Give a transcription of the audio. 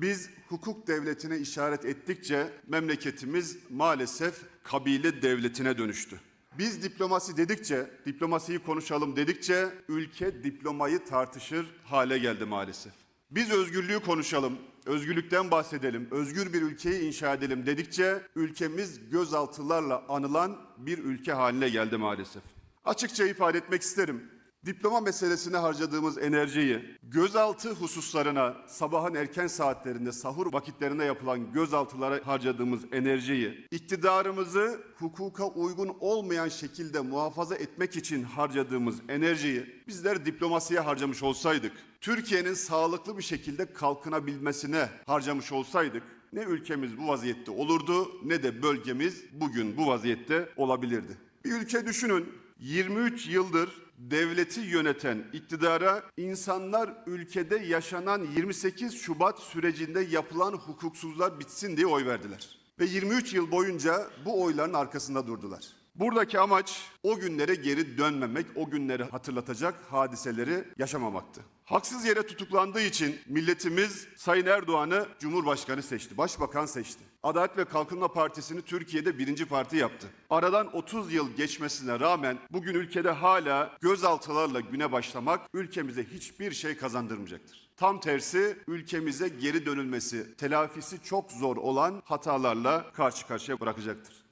Biz hukuk devletine işaret ettikçe memleketimiz maalesef kabile devletine dönüştü. Biz diplomasi dedikçe, diplomasiyi konuşalım dedikçe ülke diplomayı tartışır hale geldi maalesef. Biz özgürlüğü konuşalım, özgürlükten bahsedelim, özgür bir ülkeyi inşa edelim dedikçe ülkemiz gözaltılarla anılan bir ülke haline geldi maalesef. Açıkça ifade etmek isterim. Diploma meselesine harcadığımız enerjiyi, gözaltı hususlarına, sabahın erken saatlerinde, sahur vakitlerinde yapılan gözaltılara harcadığımız enerjiyi, iktidarımızı hukuka uygun olmayan şekilde muhafaza etmek için harcadığımız enerjiyi bizler diplomasiye harcamış olsaydık, Türkiye'nin sağlıklı bir şekilde kalkınabilmesine harcamış olsaydık, ne ülkemiz bu vaziyette olurdu ne de bölgemiz bugün bu vaziyette olabilirdi. Bir ülke düşünün, 23 yıldır devleti yöneten iktidara insanlar ülkede yaşanan 28 Şubat sürecinde yapılan hukuksuzlar bitsin diye oy verdiler. Ve 23 yıl boyunca bu oyların arkasında durdular. Buradaki amaç o günlere geri dönmemek, o günleri hatırlatacak hadiseleri yaşamamaktı. Haksız yere tutuklandığı için milletimiz Sayın Erdoğan'ı Cumhurbaşkanı seçti, Başbakan seçti. Adalet ve Kalkınma Partisi'ni Türkiye'de birinci parti yaptı. Aradan 30 yıl geçmesine rağmen bugün ülkede hala gözaltılarla güne başlamak ülkemize hiçbir şey kazandırmayacaktır. Tam tersi ülkemize geri dönülmesi, telafisi çok zor olan hatalarla karşı karşıya bırakacaktır.